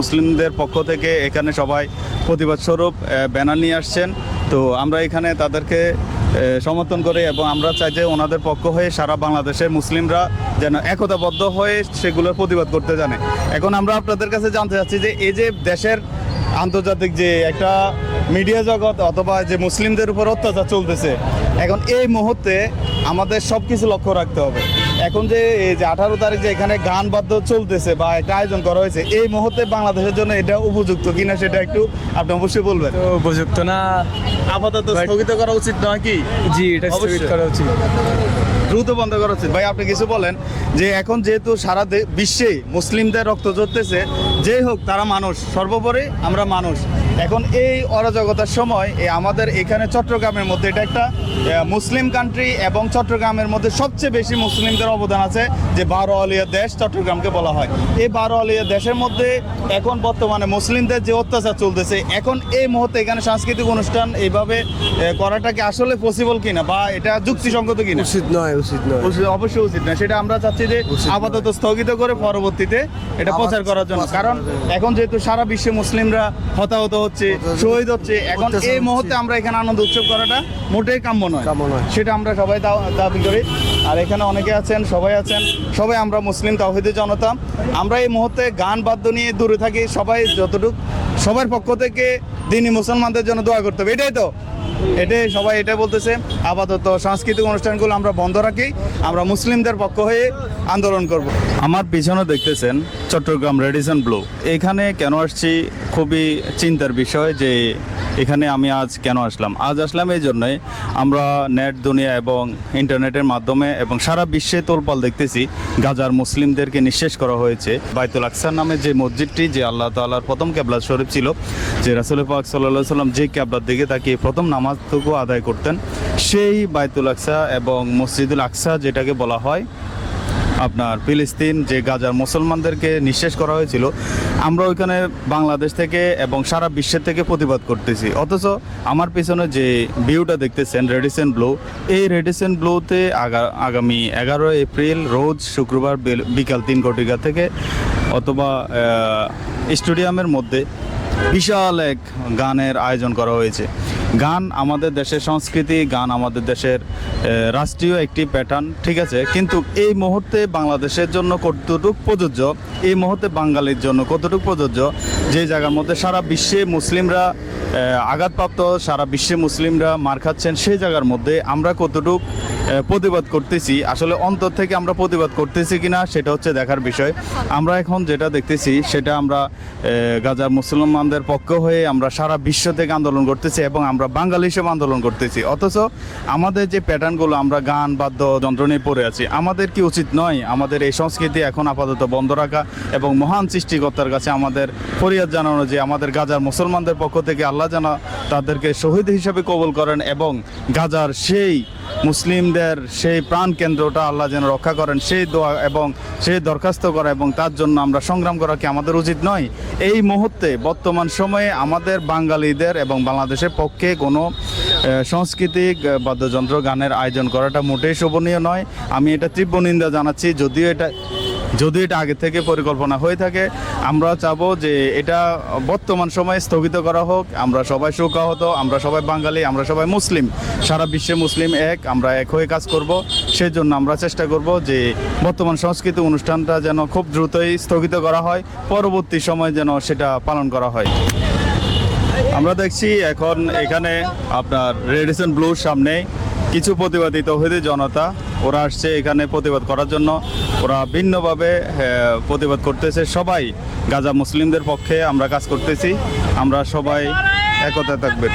মুসলিমদের পক্ষ থেকে এখানে সবাই প্রতিবাদ স্বরূপ ব্যানার নিয়ে আসছেন। তো আমরা এখানে তাদেরকে সমর্থন করে এবং আমরা চাই যে ওনাদের পক্ষ হয়ে সারা বাংলাদেশের মুসলিমরা যেন একতাবদ্ধ হয়ে সেগুলোর প্রতিবাদ করতে জানে। এখন আমরা আপনাদের কাছে জানতে চাচ্ছি যে এই যে দেশের আন্তর্জাতিক যে একটা মিডিয়া জগৎ অথবা যে মুসলিমদের উপর অত্যাচার চলতেছে, এখন এই মুহূর্তে আমাদের সব কিছু লক্ষ্য রাখতে হবে। এখন যে এই যে আঠারো তারিখ যে এখানে গান বাদ্য চলতেছে বা একটা আয়োজন করা হয়েছে এই মুহূর্তে বাংলাদেশের জন্য এটা উপযুক্ত কিনা সেটা একটু আপনি অবশ্যই বলবেন। উপযুক্ত না। আপাতত স্থগিত করা উচিত নয় কি? জি এটা স্থগিত করা উচিত। দ্রুত বন্ধ করা উচিত। ভাই আপনি কিছু বলেন যে এখন যেহেতু সারা বিশ্বে মুসলিমদের রক্ত ঝরতেছে যেই হোক তারা মানুষ সর্বোপরি আমরা মানুষ। এখন এই অরাজকতার সময় এই আমাদের এখানে চট্টগ্রামের মধ্যে এটা একটা মুসলিম কান্ট্রি এবং চট্টগ্রামের মধ্যে সবচেয়ে বেশি মুসলিমদের অবদান আছে যে বারো আলিয়া দেশ চট্টগ্রামকে বলা হয়। এই বারো আলিয়া দেশের মধ্যে এখন বর্তমানে মুসলিমদের যে অত্যাচার চলতেছে এখন এই মুহূর্তে এখানে সাংস্কৃতিক অনুষ্ঠান এইভাবে আহ, করাটা কি আসলে পসিবল কিনা বা এটা যুক্তিসঙ্গত কিনা? উচিত নয় উচিত নয়। অবশ্যই উচিত না সেটা আমরা চাচ্ছি যে আপাতত স্থগিত করে পরবর্তীতে এটা প্রচার করার জন্য। কারণ এখন যেহেতু সারা বিশ্বে মুসলিমরা হতাহত হচ্ছে শহীদ হচ্ছে। এখন এই মুহূর্তে আমরা এখানে আনন্দ উৎসব করাটা মোটেই কাম্য নয়। সেটা আমরা সবাই দাবি করি। আর এখানে অনেকে আছেন সবাই আছেন সবাই আমরা মুসলিম তাহিদি জনতা। আমরা এই মুহূর্তে গান বাদ্য নিয়ে দূরে থাকি সবাই যতটুকু সবার পক্ষ থেকে দিনী মুসলমানদের জন্য দোয়া করতে হবে। এটাই তো। এটাই সবাই এটাই বলতেছে। আপাতত সাংস্কৃতিক অনুষ্ঠানগুলো আমরা বন্ধ রাখি। আমরা মুসলিমদের পক্ষ হয়ে আন্দোলন করব। আমার পিছনে দেখতেছেন চট্টগ্রাম রেডিসন ব্লু। এখানে কেন আসছি? খুবই চিন্তার বিষয় যে এখানে আমি আজ কেন আসলাম? আজ আসলাম এই জন্যই আমরা নেট দুনিয়া এবং ইন্টারনেটের মাধ্যমে এবং সারা বিশ্বে তোলপাল দেখতেছি, গাজার মুসলিমদেরকে নিঃশেষ করা হয়েছে। বাইতুল আকসার নামে যে মসজিদটি, যে আল্লাহ তাআলার প্রথম ক্যাবলা শরীফ ছিল, যে রাসুল পাক সাল্লাহ সাল্লাম যে ক্যাবলার দিকে তাকিয়ে প্রথম নামাজটুকু আদায় করতেন, সেই বাইতুল আকসা এবং মসজিদুল আকসা যেটাকে বলা হয় আপনার ফিলিস্তিন যে গাজার মুসলমানদেরকে নিঃশেষ করা হয়েছিল, আমরা ওইখানে বাংলাদেশ থেকে এবং সারা বিশ্বের থেকে প্রতিবাদ করতেছি। অথচ আমার পিছনে যে ভিউটা দেখতেছেন রেডিসেন ব্লু, এই রেডিসেন ব্লুতে আগা- আগামী এগারো এপ্রিল, রোজ শুক্রবার বিকাল তিন ঘটিকা থেকে অথবা স্টেডিয়ামের মধ্যে বিশাল এক গানের আয়োজন করা হয়েছে। গান আমাদের দেশের সংস্কৃতি, গান আমাদের দেশের রাষ্ট্রীয় একটি প্যাটার্ন ঠিক আছে? কিন্তু এই মুহূর্তে বাংলাদেশের জন্য কতটুক প্রযোজ্য, এই মুহূর্তে বাঙালির জন্য কতটুক প্রযোজ্য, যে জায়গার মধ্যে সারা বিশ্বে মুসলিমরা আঘাতপ্রাপ্ত সারা বিশ্বে মুসলিমরা মার খাচ্ছেন সেই জায়গার মধ্যে আমরা কতটুক প্রতিবাদ করতেছি, আসলে অন্তর থেকে আমরা প্রতিবাদ করতেছি কিনা সেটা হচ্ছে দেখার বিষয়। আমরা এখন যেটা দেখতেছি সেটা আমরা গাজার মুসলমানদের পক্ষ হয়ে আমরা সারা বিশ্ব থেকে আন্দোলন করতেছি এবং আমরা বাঙালি হিসেবে আন্দোলন করতেছি। অথচ আমাদের যে প্যাটার্নগুলো আমরা গান, বাদ্য যন্ত্র নিয়ে পড়ে আছি, আমাদের কি উচিত নয় আমাদের এই সংস্কৃতি এখন আপাতত বন্ধ রাখা এবং মহান সৃষ্টিকর্তার কাছে আমাদের ফরিয়াদ জানানো যে আমাদের গাজার মুসলমানদের পক্ষ থেকে আল্লাহ জানা তাদেরকে শহীদ হিসেবে কবুল করেন এবং গাজার সেই মুসলিমদের সেই প্রাণ কেন্দ্রটা আল্লাহ যেন রক্ষা করেন, সেই দোয়া এবং সেই দরখাস্ত করা এবং তার জন্য আমরা সংগ্রাম করা কি আমাদের উচিত নয়? এই মুহূর্তে বর্তমান সময়ে আমাদের বাঙালিদের এবং বাংলাদেশের পক্ষে কোনো সাংস্কৃতিক বাদ্যযন্ত্র গানের আয়োজন করাটা মোটেই শোভনীয় নয়। আমি এটা তীব্র নিন্দা জানাচ্ছি, যদিও এটা যদি এটা আগে থেকে পরিকল্পনা হয়ে থাকে, আমরা চাবো যে এটা বর্তমান সময়ে স্থগিত করা হোক, আমরা সবাই শোকাহত আমরা সবাই বাঙালি, আমরা সবাই মুসলিম, সারা বিশ্বে মুসলিম এক, আমরা এক হয়ে কাজ করব। সেই জন্য আমরা চেষ্টা করব যে বর্তমান সংস্কৃতি অনুষ্ঠানটা যেন খুব দ্রুতই স্থগিত করা হয়, পরবর্তী সময় যেন সেটা পালন করা হয়। আমরা দেখছি এখন এখানে আপনার রেডিসন ব্লুর সামনে কিছু প্রতিবাদী তৌহিদি জনতা। ওরা আসছে এখানে প্রতিবাদ করার জন্য। ওরা ভিন্নভাবে প্রতিবাদ করতেছে সবাই। গাজা মুসলিমদের পক্ষে আমরা কাজ করতেছি। আমরা সবাই একতা থাকবে।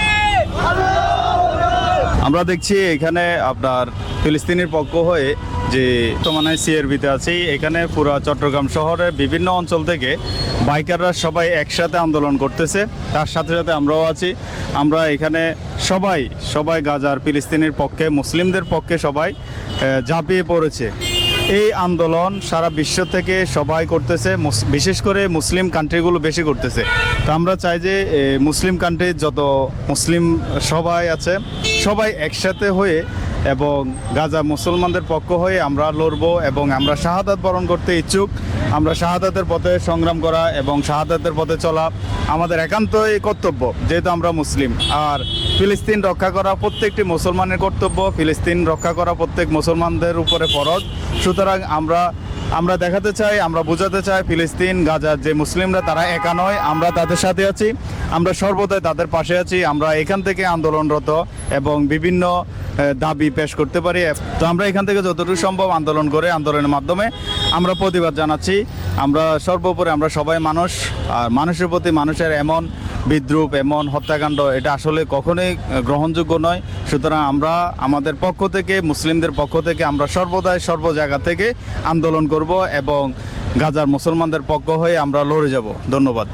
আমরা দেখছি এখানে আপনার ফিলিস্তিনের পক্ষ হয়ে যে বর্তমানে সিআরবিতে আছি, এখানে পুরো চট্টগ্রাম শহরের বিভিন্ন অঞ্চল থেকে বাইকাররা সবাই একসাথে আন্দোলন করতেছে। তার সাথে সাথে আমরাও আছি। আমরা এখানে সবাই সবাই গাজার, ফিলিস্তিনের পক্ষে, মুসলিমদের পক্ষে সবাই ঝাঁপিয়ে পড়েছে। এই আন্দোলন সারা বিশ্ব থেকে সবাই করতেছে বিশেষ করে মুসলিম কান্ট্রিগুলো বেশি করতেছে। তো আমরা চাই যে মুসলিম কান্ট্রির যত মুসলিম সবাই আছে, সবাই একসাথে হয়ে এবং গাজা মুসলমানদের পক্ষ হয়ে আমরা লড়বো এবং আমরা শাহাদাত বরণ করতে ইচ্ছুক। আমরা শাহাদাতের পথে সংগ্রাম করা এবং শাহাদাতের পথে চলা আমাদের একান্তই কর্তব্য, যেহেতু আমরা মুসলিম। আর ফিলিস্তিন রক্ষা করা প্রত্যেকটি মুসলমানের কর্তব্য, ফিলিস্তিন রক্ষা করা প্রত্যেক মুসলমানদের উপরে ফরজ। সুতরাং আমরা আমরা দেখাতে চাই, আমরা বোঝাতে চাই, ফিলিস্তিন গাজার যে মুসলিমরা, তারা একা নয়। আমরা তাদের সাথে আছি। আমরা সর্বদাই তাদের পাশে আছি। আমরা এখান থেকে আন্দোলনরত এবং বিভিন্ন দাবি পেশ করতে পারি। তো আমরা এখান থেকে যতটুকু সম্ভব আন্দোলন করে আন্দোলনের মাধ্যমে আমরা প্রতিবাদ জানাচ্ছি। আমরা সর্বোপরি আমরা সবাই মানুষ, আর মানুষের প্রতি মানুষের এমন বিদ্রুপ, এমন হত্যাকাণ্ড, এটা আসলে কখনোই গ্রহণযোগ্য নয়। সুতরাং আমরা আমাদের পক্ষ থেকে, মুসলিমদের পক্ষ থেকে, আমরা সর্বদাই সর্ব জায়গা থেকে আন্দোলন করব এবং গাজার মুসলমানদের পক্ষ হয়ে আমরা লড়ে যাব। ধন্যবাদ।